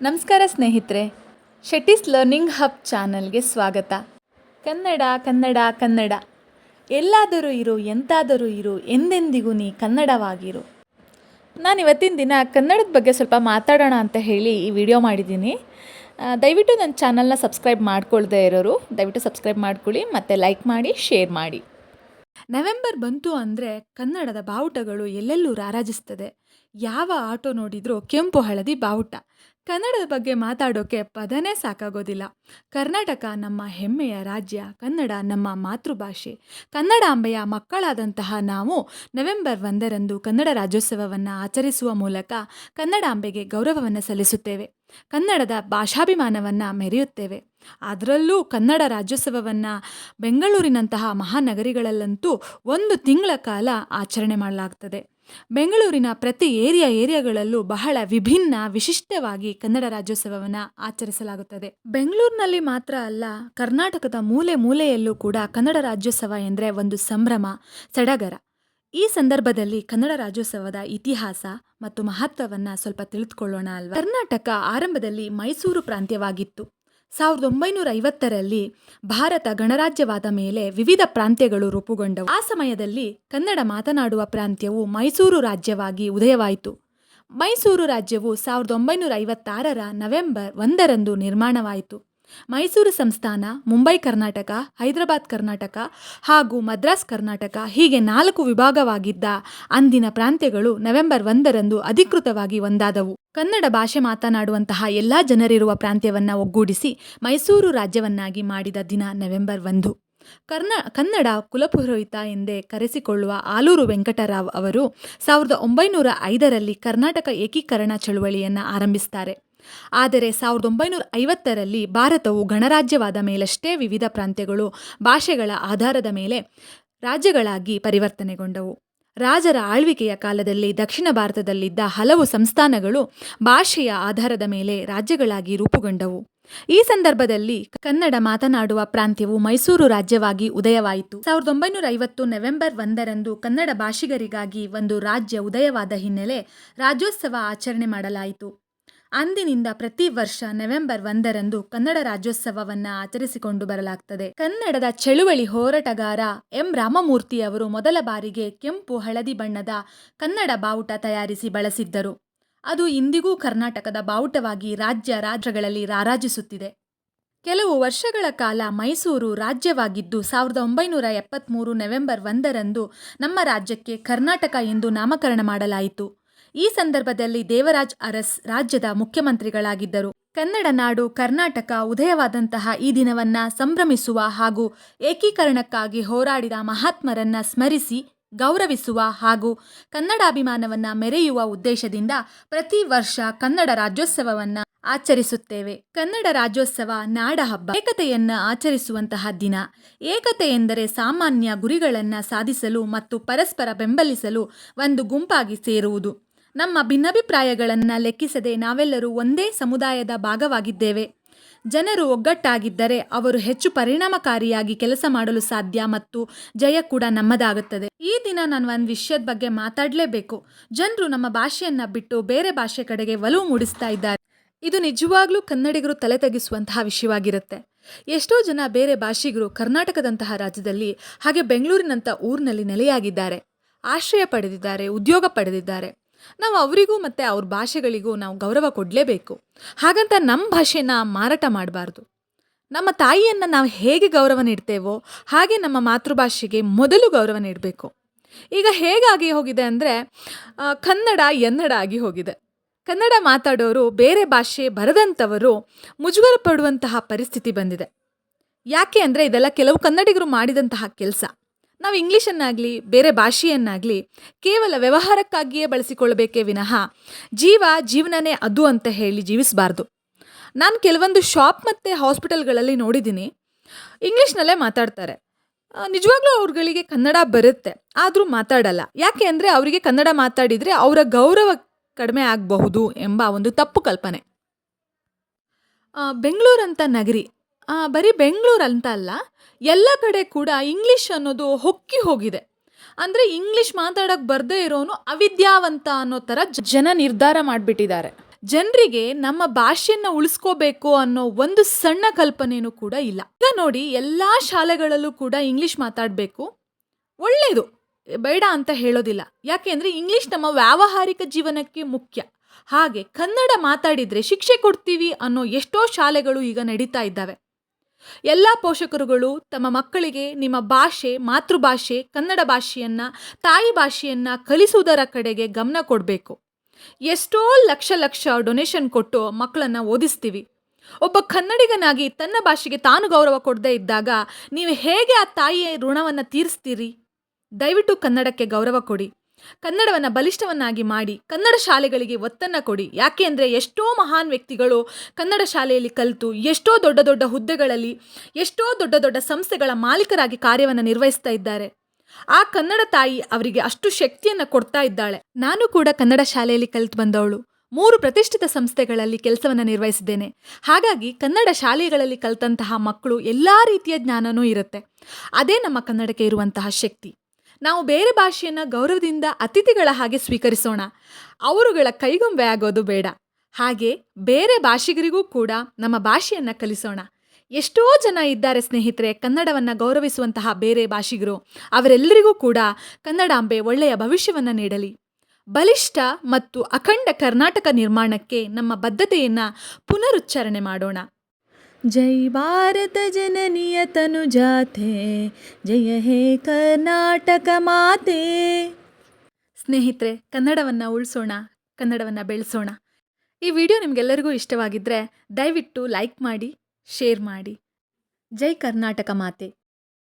ನಮಸ್ಕಾರ ಸ್ನೇಹಿತರೆ, Shetty's learning hub ಚಾನಲ್ಗೆ ಸ್ವಾಗತ. ಕನ್ನಡ ಕನ್ನಡ ಕನ್ನಡ. ಎಲ್ಲಾದರೂ ಇರು, ಎಂತಾದರೂ ಇರು, ಎಂದೆಂದಿಗೂ ನೀ ಕನ್ನಡವಾಗಿರು. ನಾನು ಇವತ್ತಿನ ದಿನ ಕನ್ನಡದ ಬಗ್ಗೆ ಸ್ವಲ್ಪ ಮಾತಾಡೋಣ ಅಂತ ಹೇಳಿ ಈ ವಿಡಿಯೋ ಮಾಡಿದ್ದೀನಿ. ದಯವಿಟ್ಟು ನನ್ನ ಚಾನಲ್ನ ಸಬ್ಸ್ಕ್ರೈಬ್ ಮಾಡ್ಕೊಳ್ದೇ ಇರೋರು, ದಯವಿಟ್ಟು ಸಬ್ಸ್ಕ್ರೈಬ್ ಮಾಡ್ಕೊಳ್ಳಿ, ಮತ್ತು ಲೈಕ್ ಮಾಡಿ, ಶೇರ್ ಮಾಡಿ. ನವೆಂಬರ್ ಬಂತು ಅಂದರೆ ಕನ್ನಡದ ಬಾವುಟಗಳು ಎಲ್ಲೆಲ್ಲೂ ರಾರಾಜಿಸ್ತದೆ. ಯಾವ ಆಟೋ ನೋಡಿದರೂ ಕೆಂಪು ಹಳದಿ ಬಾವುಟ. ಕನ್ನಡದ ಬಗ್ಗೆ ಮಾತಾಡೋಕೆ ಪದನೇ ಸಾಕಾಗೋದಿಲ್ಲ. ಕರ್ನಾಟಕ ನಮ್ಮ ಹೆಮ್ಮೆಯ ರಾಜ್ಯ, ಕನ್ನಡ ನಮ್ಮ ಮಾತೃಭಾಷೆ. ಕನ್ನಡಾಂಬೆಯ ಮಕ್ಕಳಾದಂತಹ ನಾವು ನವೆಂಬರ್ ಒಂದರಂದು ಕನ್ನಡ ರಾಜ್ಯೋತ್ಸವವನ್ನು ಆಚರಿಸುವ ಮೂಲಕ ಕನ್ನಡಾಂಬೆಗೆ ಗೌರವವನ್ನು ಸಲ್ಲಿಸುತ್ತೇವೆ. ಕನ್ನಡದ ಭಾಷಾಭಿಮಾನವನ್ನು ಮೆರೆಯುತ್ತೇವೆ. ಅದರಲ್ಲೂ ಕನ್ನಡ ರಾಜ್ಯೋತ್ಸವವನ್ನು ಬೆಂಗಳೂರಿನಂತಹ ಮಹಾನಗರಿಗಳಲ್ಲಂತೂ ಒಂದು ತಿಂಗಳ ಕಾಲ ಆಚರಣೆ ಮಾಡಲಾಗ್ತದೆ. ಬೆಂಗಳೂರಿನ ಪ್ರತಿ ಏರಿಯಾ ಏರಿಯಾಗಳಲ್ಲೂ ಬಹಳ ವಿಭಿನ್ನ, ವಿಶಿಷ್ಟವಾಗಿ ಕನ್ನಡ ರಾಜ್ಯೋತ್ಸವವನ್ನು ಆಚರಿಸಲಾಗುತ್ತದೆ. ಬೆಂಗಳೂರಿನಲ್ಲಿ ಮಾತ್ರ ಅಲ್ಲ, ಕರ್ನಾಟಕದ ಮೂಲೆ ಮೂಲೆಯಲ್ಲೂ ಕೂಡ ಕನ್ನಡ ರಾಜ್ಯೋತ್ಸವ ಎಂದರೆ ಒಂದು ಸಂಭ್ರಮ, ಸಡಗರ. ಈ ಸಂದರ್ಭದಲ್ಲಿ ಕನ್ನಡ ರಾಜ್ಯೋತ್ಸವದ ಇತಿಹಾಸ ಮತ್ತು ಮಹತ್ವವನ್ನು ಸ್ವಲ್ಪ ತಿಳಿದುಕೊಳ್ಳೋಣ ಅಲ್ವಾ? ಕರ್ನಾಟಕ ಆರಂಭದಲ್ಲಿ ಮೈಸೂರು ಪ್ರಾಂತ್ಯವಾಗಿತ್ತು. ಸಾವಿರದ ಒಂಬೈನೂರ ಐವತ್ತರಲ್ಲಿ ಭಾರತ ಗಣರಾಜ್ಯವಾದ ಮೇಲೆ ವಿವಿಧ ಪ್ರಾಂತ್ಯಗಳು ರೂಪುಗೊಂಡವು. ಆ ಸಮಯದಲ್ಲಿ ಕನ್ನಡ ಮಾತನಾಡುವ ಪ್ರಾಂತ್ಯವು ಮೈಸೂರು ರಾಜ್ಯವಾಗಿ ಉದಯವಾಯಿತು. ಮೈಸೂರು ರಾಜ್ಯವು ಸಾವಿರದ ಒಂಬೈನೂರ ಐವತ್ತಾರರ ನವೆಂಬರ್ ಒಂದರಂದು ನಿರ್ಮಾಣವಾಯಿತು. ಮೈಸೂರು ಸಂಸ್ಥಾನ, ಮುಂಬೈ ಕರ್ನಾಟಕ, ಹೈದರಾಬಾದ್ ಕರ್ನಾಟಕ ಹಾಗೂ ಮದ್ರಾಸ್ ಕರ್ನಾಟಕ ಹೀಗೆ ನಾಲ್ಕು ವಿಭಾಗವಾಗಿದ್ದ ಅಂದಿನ ಪ್ರಾಂತ್ಯಗಳು ನವೆಂಬರ್ ಒಂದರಂದು ಅಧಿಕೃತವಾಗಿ ಒಂದಾದವು. ಕನ್ನಡ ಭಾಷೆ ಮಾತನಾಡುವಂತಹ ಎಲ್ಲ ಜನರಿರುವ ಪ್ರಾಂತ್ಯವನ್ನು ಒಗ್ಗೂಡಿಸಿ ಮೈಸೂರು ರಾಜ್ಯವನ್ನಾಗಿ ಮಾಡಿದ ದಿನ ನವೆಂಬರ್ ಒಂದು. ಕರ್ನ, ಕನ್ನಡ ಕುಲಪುರೋಹಿತ ಎಂದೇ ಕರೆಸಿಕೊಳ್ಳುವ ಆಲೂರು ವೆಂಕಟರಾವ್ ಅವರು ಸಾವಿರದ ಒಂಬೈನೂರ ಐದರಲ್ಲಿ ಕರ್ನಾಟಕ ಏಕೀಕರಣ ಚಳುವಳಿಯನ್ನು ಆರಂಭಿಸ್ತಾರೆ. ಆದರೆ ಸಾವಿರದ ಒಂಬೈನೂರ ಐವತ್ತರಲ್ಲಿ ಭಾರತವು ಗಣರಾಜ್ಯವಾದ ಮೇಲಷ್ಟೇ ವಿವಿಧ ಪ್ರಾಂತ್ಯಗಳು ಭಾಷೆಗಳ ಆಧಾರದ ಮೇಲೆ ರಾಜ್ಯಗಳಾಗಿ ಪರಿವರ್ತನೆಗೊಂಡವು. ರಾಜರ ಆಳ್ವಿಕೆಯ ಕಾಲದಲ್ಲಿ ದಕ್ಷಿಣ ಭಾರತದಲ್ಲಿದ್ದ ಹಲವು ಸಂಸ್ಥಾನಗಳು ಭಾಷೆಯ ಆಧಾರದ ಮೇಲೆ ರಾಜ್ಯಗಳಾಗಿ ರೂಪುಗೊಂಡವು. ಈ ಸಂದರ್ಭದಲ್ಲಿ ಕನ್ನಡ ಮಾತನಾಡುವ ಪ್ರಾಂತ್ಯವು ಮೈಸೂರು ರಾಜ್ಯವಾಗಿ ಉದಯವಾಯಿತು. ಸಾವಿರದ ಒಂಬೈನೂರ ಐವತ್ತು ನವೆಂಬರ್ ಒಂದರಂದು ಕನ್ನಡ ಭಾಷಿಗರಿಗಾಗಿ ಒಂದು ರಾಜ್ಯ ಉದಯವಾದ ಹಿನ್ನೆಲೆ ರಾಜ್ಯೋತ್ಸವ ಆಚರಣೆ ಮಾಡಲಾಯಿತು. ಅಂದಿನಿಂದ ಪ್ರತಿ ವರ್ಷ ನವೆಂಬರ್ ಒಂದರಂದು ಕನ್ನಡ ರಾಜ್ಯೋತ್ಸವವನ್ನು ಆಚರಿಸಿಕೊಂಡು ಬರಲಾಗ್ತದೆ. ಕನ್ನಡದ ಚಳುವಳಿ ಹೋರಾಟಗಾರ ಎಂ. ರಾಮಮೂರ್ತಿ ಅವರು ಮೊದಲ ಬಾರಿಗೆ ಕೆಂಪು ಹಳದಿ ಬಣ್ಣದ ಕನ್ನಡ ಬಾವುಟ ತಯಾರಿಸಿ ಬಳಸಿದ್ದರು. ಅದು ಇಂದಿಗೂ ಕರ್ನಾಟಕದ ಬಾವುಟವಾಗಿ ರಾಜ್ಯ ರಾಜ್ಯಗಳಲ್ಲಿ ರಾರಾಜಿಸುತ್ತಿದೆ. ಕೆಲವು ವರ್ಷಗಳ ಕಾಲ ಮೈಸೂರು ರಾಜ್ಯವಾಗಿದ್ದು, ಸಾವಿರದ ಒಂಬೈನೂರ ಎಪ್ಪತ್ತ್ಮೂರು ನವೆಂಬರ್ ಒಂದರಂದು ನಮ್ಮ ರಾಜ್ಯಕ್ಕೆ ಕರ್ನಾಟಕ ಎಂದು ನಾಮಕರಣ ಮಾಡಲಾಯಿತು. ಈ ಸಂದರ್ಭದಲ್ಲಿ ದೇವರಾಜ್ ಅರಸ್ ರಾಜ್ಯದ ಮುಖ್ಯಮಂತ್ರಿಗಳಾಗಿದ್ದರು. ಕನ್ನಡ ನಾಡು, ಕರ್ನಾಟಕ ಉದಯವಾದಂತಹ ಈ ದಿನವನ್ನ ಸಂಭ್ರಮಿಸುವ ಹಾಗೂ ಏಕೀಕರಣಕ್ಕಾಗಿ ಹೋರಾಡಿದ ಮಹಾತ್ಮರನ್ನ ಸ್ಮರಿಸಿ ಗೌರವಿಸುವ ಹಾಗೂ ಕನ್ನಡಾಭಿಮಾನವನ್ನ ಮೆರೆಯುವ ಉದ್ದೇಶದಿಂದ ಪ್ರತಿ ವರ್ಷ ಕನ್ನಡ ರಾಜ್ಯೋತ್ಸವವನ್ನ ಆಚರಿಸುತ್ತೇವೆ. ಕನ್ನಡ ರಾಜ್ಯೋತ್ಸವ ನಾಡ ಹಬ್ಬ ಏಕತೆಯನ್ನ ಆಚರಿಸುವಂತಹ ದಿನ. ಏಕತೆ ಎಂದರೆ ಸಾಮಾನ್ಯ ಗುರಿಗಳನ್ನು ಸಾಧಿಸಲು ಮತ್ತು ಪರಸ್ಪರ ಬೆಂಬಲಿಸಲು ಒಂದು ಗುಂಪಾಗಿ ಸೇರುವುದು. ನಮ್ಮ ಭಿನ್ನಾಭಿಪ್ರಾಯಗಳನ್ನು ಲೆಕ್ಕಿಸದೆ ನಾವೆಲ್ಲರೂ ಒಂದೇ ಸಮುದಾಯದ ಭಾಗವಾಗಿದ್ದೇವೆ. ಜನರು ಒಗ್ಗಟ್ಟಾಗಿದ್ದರೆ ಅವರು ಹೆಚ್ಚು ಪರಿಣಾಮಕಾರಿಯಾಗಿ ಕೆಲಸ ಮಾಡಲು ಸಾಧ್ಯ ಮತ್ತು ಜಯ ಕೂಡ ನಮ್ಮದಾಗುತ್ತದೆ. ಈ ದಿನ ನಾನು ಒಂದು ವಿಷಯದ ಬಗ್ಗೆ ಮಾತಾಡಲೇಬೇಕು. ಜನರು ನಮ್ಮ ಭಾಷೆಯನ್ನು ಬಿಟ್ಟು ಬೇರೆ ಭಾಷೆ ಕಡೆಗೆ ಒಲವು ಮೂಡಿಸ್ತಾ ಇದ್ದಾರೆ. ಇದು ನಿಜವಾಗ್ಲೂ ಕನ್ನಡಿಗರು ತಲೆ ತೆಗೆಸುವಂತಹ ವಿಷಯವಾಗಿರುತ್ತೆ. ಎಷ್ಟೋ ಜನ ಬೇರೆ ಭಾಷಿಗರು ಕರ್ನಾಟಕದಂತಹ ರಾಜ್ಯದಲ್ಲಿ ಹಾಗೆ ಬೆಂಗಳೂರಿನಂಥ ಊರಿನಲ್ಲಿ ನೆಲೆಯಾಗಿದ್ದಾರೆ. ಆಶ್ರಯ ಪಡೆದಿದ್ದಾರೆ, ಉದ್ಯೋಗ ಪಡೆದಿದ್ದಾರೆ. ನಾವು ಅವರಿಗೂ ಮತ್ತು ಅವ್ರ ಭಾಷೆಗಳಿಗೂ ನಾವು ಗೌರವ ಕೊಡಲೇಬೇಕು. ಹಾಗಂತ ನಮ್ಮ ಭಾಷೆನ ಮಾರಾಟ ಮಾಡಬಾರ್ದು. ನಮ್ಮ ತಾಯಿಯನ್ನು ನಾವು ಹೇಗೆ ಗೌರವ ನೀಡ್ತೇವೋ ಹಾಗೆ ನಮ್ಮ ಮಾತೃಭಾಷೆಗೆ ಮೊದಲು ಗೌರವ ನೀಡಬೇಕು. ಈಗ ಹೇಗಾಗಿ ಹೋಗಿದೆ ಅಂದರೆ ಕನ್ನಡ ಎನ್ನಡ ಆಗಿ ಹೋಗಿದೆ. ಕನ್ನಡ ಮಾತಾಡೋರು ಬೇರೆ ಭಾಷೆ ಬರದಂಥವರು ಮುಜುಗರ ಪಡುವಂತಹ ಪರಿಸ್ಥಿತಿ ಬಂದಿದೆ. ಯಾಕೆ ಅಂದರೆ ಇದೆಲ್ಲ ಕೆಲವು ಕನ್ನಡಿಗರು ಮಾಡಿದಂತಹ ಕೆಲಸ. ನಾವು ಇಂಗ್ಲೀಷನ್ನಾಗಲಿ, ಬೇರೆ ಭಾಷೆಯನ್ನಾಗಲಿ ಕೇವಲ ವ್ಯವಹಾರಕ್ಕಾಗಿಯೇ ಬಳಸಿಕೊಳ್ಳಬೇಕೇ ವಿನಃ ಜೀವ ಜೀವನನೇ ಅದು ಅಂತ ಹೇಳಿ ಜೀವಿಸಬಾರ್ದು. ನಾನು ಕೆಲವೊಂದು ಶಾಪ್ ಮತ್ತು ಹಾಸ್ಪಿಟಲ್ಗಳಲ್ಲಿ ನೋಡಿದ್ದೀನಿ, ಇಂಗ್ಲೀಷ್ನಲ್ಲೇ ಮಾತಾಡ್ತಾರೆ. ನಿಜವಾಗ್ಲೂ ಅವ್ರುಗಳಿಗೆ ಕನ್ನಡ ಬರುತ್ತೆ, ಆದರೂ ಮಾತಾಡಲ್ಲ. ಯಾಕೆ ಅಂದರೆ ಅವರಿಗೆ ಕನ್ನಡ ಮಾತಾಡಿದರೆ ಅವರ ಗೌರವ ಕಡಿಮೆ ಆಗಬಹುದು ಎಂಬ ಒಂದು ತಪ್ಪು ಕಲ್ಪನೆ. ಬೆಂಗಳೂರಂಥ ನಗರಿ ಬರೀ ಬೆಂಗಳೂರು ಅಂತ ಅಲ್ಲ ಎಲ್ಲ ಕಡೆ ಕೂಡ ಇಂಗ್ಲೀಷ್ ಅನ್ನೋದು ಹೊಕ್ಕಿ ಹೋಗಿದೆ. ಅಂದರೆ ಇಂಗ್ಲೀಷ್ ಮಾತಾಡೋಕ್ಕೆ ಬರದೇ ಇರೋನು ಅವಿದ್ಯಾವಂತ ಅನ್ನೋ ಥರ ಜನ ನಿರ್ಧಾರ ಮಾಡಿಬಿಟ್ಟಿದ್ದಾರೆ. ಜನರಿಗೆ ನಮ್ಮ ಭಾಷೆಯನ್ನು ಉಳಿಸ್ಕೋಬೇಕು ಅನ್ನೋ ಒಂದು ಸಣ್ಣ ಕಲ್ಪನೆಯೂ ಕೂಡ ಇಲ್ಲ. ಈಗ ನೋಡಿ, ಎಲ್ಲ ಶಾಲೆಗಳಲ್ಲೂ ಕೂಡ ಇಂಗ್ಲೀಷ್ ಮಾತಾಡಬೇಕು. ಒಳ್ಳೆಯದು ಬೇಡ ಅಂತ ಹೇಳೋದಿಲ್ಲ. ಯಾಕೆಂದರೆ ಇಂಗ್ಲೀಷ್ ನಮ್ಮ ವ್ಯಾವಹಾರಿಕ ಜೀವನಕ್ಕೆ ಮುಖ್ಯ. ಹಾಗೆ ಕನ್ನಡ ಮಾತಾಡಿದರೆ ಶಿಕ್ಷೆ ಕೊಡ್ತೀವಿ ಅನ್ನೋ ಎಷ್ಟೋ ಶಾಲೆಗಳು ಈಗ ನಡೀತಾ ಇದ್ದಾವೆ. ಎಲ್ಲ ಪೋಷಕರುಗಳು ತಮ್ಮ ಮಕ್ಕಳಿಗೆ ನಿಮ್ಮ ಭಾಷೆ, ಮಾತೃಭಾಷೆ, ಕನ್ನಡ ಭಾಷೆಯನ್ನು, ತಾಯಿ ಭಾಷೆಯನ್ನು ಕಲಿಸುವುದರ ಕಡೆಗೆ ಗಮನ ಕೊಡಬೇಕು. ಎಷ್ಟೋ ಲಕ್ಷ ಲಕ್ಷ ಡೊನೇಷನ್ ಕೊಟ್ಟು ಮಕ್ಕಳನ್ನು ಓದಿಸ್ತೀವಿ. ಒಬ್ಬ ಕನ್ನಡಿಗನಾಗಿ ತನ್ನ ಭಾಷೆಗೆ ತಾನು ಗೌರವ ಕೊಡದೇ ಇದ್ದಾಗ ನೀವು ಹೇಗೆ ಆ ತಾಯಿಯ ಋಣವನ್ನು ತೀರಿಸ್ತೀರಿ? ದಯವಿಟ್ಟು ಕನ್ನಡಕ್ಕೆ ಗೌರವ ಕೊಡಿ. ಕನ್ನಡವನ್ನು ಬಲಿಷ್ಠವನ್ನಾಗಿ ಮಾಡಿ, ಕನ್ನಡ ಶಾಲೆಗಳಿಗೆ ಒತ್ತನ್ನು ಕೊಡಿ. ಯಾಕೆ ಅಂದರೆ ಎಷ್ಟೋ ಮಹಾನ್ ವ್ಯಕ್ತಿಗಳು ಕನ್ನಡ ಶಾಲೆಯಲ್ಲಿ ಕಲಿತು, ಎಷ್ಟೋ ದೊಡ್ಡ ದೊಡ್ಡ ಹುದ್ದೆಗಳಲ್ಲಿ, ಎಷ್ಟೋ ದೊಡ್ಡ ದೊಡ್ಡ ಸಂಸ್ಥೆಗಳ ಮಾಲೀಕರಾಗಿ ಕಾರ್ಯವನ್ನು ನಿರ್ವಹಿಸ್ತಾ ಇದ್ದಾರೆ. ಆ ಕನ್ನಡ ತಾಯಿ ಅವರಿಗೆ ಅಷ್ಟು ಶಕ್ತಿಯನ್ನು ಕೊಡ್ತಾ ಇದ್ದಾಳೆ. ನಾನು ಕೂಡ ಕನ್ನಡ ಶಾಲೆಯಲ್ಲಿ ಕಲಿತು ಬಂದವಳು. ಮೂರು ಪ್ರತಿಷ್ಠಿತ ಸಂಸ್ಥೆಗಳಲ್ಲಿ ಕೆಲಸವನ್ನು ನಿರ್ವಹಿಸಿದ್ದೇನೆ. ಹಾಗಾಗಿ ಕನ್ನಡ ಶಾಲೆಗಳಲ್ಲಿ ಕಲಿತಂತಹ ಮಕ್ಕಳು ಎಲ್ಲ ರೀತಿಯ ಜ್ಞಾನನೂ ಇರುತ್ತೆ. ಅದೇ ನಮ್ಮ ಕನ್ನಡಕ್ಕೆ ಇರುವಂತಹ ಶಕ್ತಿ. ನಾವು ಬೇರೆ ಭಾಷೆಯನ್ನು ಗೌರವದಿಂದ ಅತಿಥಿಗಳ ಹಾಗೆ ಸ್ವೀಕರಿಸೋಣ. ಅವರುಗಳ ಕೈಗೊಂಬೆ ಆಗೋದು ಬೇಡ. ಹಾಗೆ ಬೇರೆ ಭಾಷಿಗರಿಗೂ ಕೂಡ ನಮ್ಮ ಭಾಷೆಯನ್ನು ಕಲಿಸೋಣ. ಎಷ್ಟೋ ಜನ ಇದ್ದಾರೆ ಸ್ನೇಹಿತರೆ ಕನ್ನಡವನ್ನು ಗೌರವಿಸುವಂತಹ ಬೇರೆ ಭಾಷಿಗರು. ಅವರೆಲ್ಲರಿಗೂ ಕೂಡ ಕನ್ನಡಾಂಬೆ ಒಳ್ಳೆಯ ಭವಿಷ್ಯವನ್ನು ನೀಡಲಿ. ಬಲಿಷ್ಠ ಮತ್ತು ಅಖಂಡ ಕರ್ನಾಟಕ ನಿರ್ಮಾಣಕ್ಕೆ ನಮ್ಮ ಬದ್ಧತೆಯನ್ನು ಪುನರುಚ್ಚಾರಣೆ ಮಾಡೋಣ. ಜೈ ಭಾರತ ಜನನಿಯ ತನುಜಾತೆ, ಜಯ ಹೇ ಕರ್ನಾಟಕ ಮಾತೆ. ಸ್ನೇಹಿತರೆ, ಕನ್ನಡವನ್ನು ಉಳಿಸೋಣ, ಕನ್ನಡವನ್ನು ಬೆಳೆಸೋಣ. ಈ ವಿಡಿಯೋ ನಿಮಗೆಲ್ಲರಿಗೂ ಇಷ್ಟವಾಗಿದ್ದರೆ ದಯವಿಟ್ಟು ಲೈಕ್ ಮಾಡಿ, ಶೇರ್ ಮಾಡಿ. ಜೈ ಕರ್ನಾಟಕ ಮಾತೆ.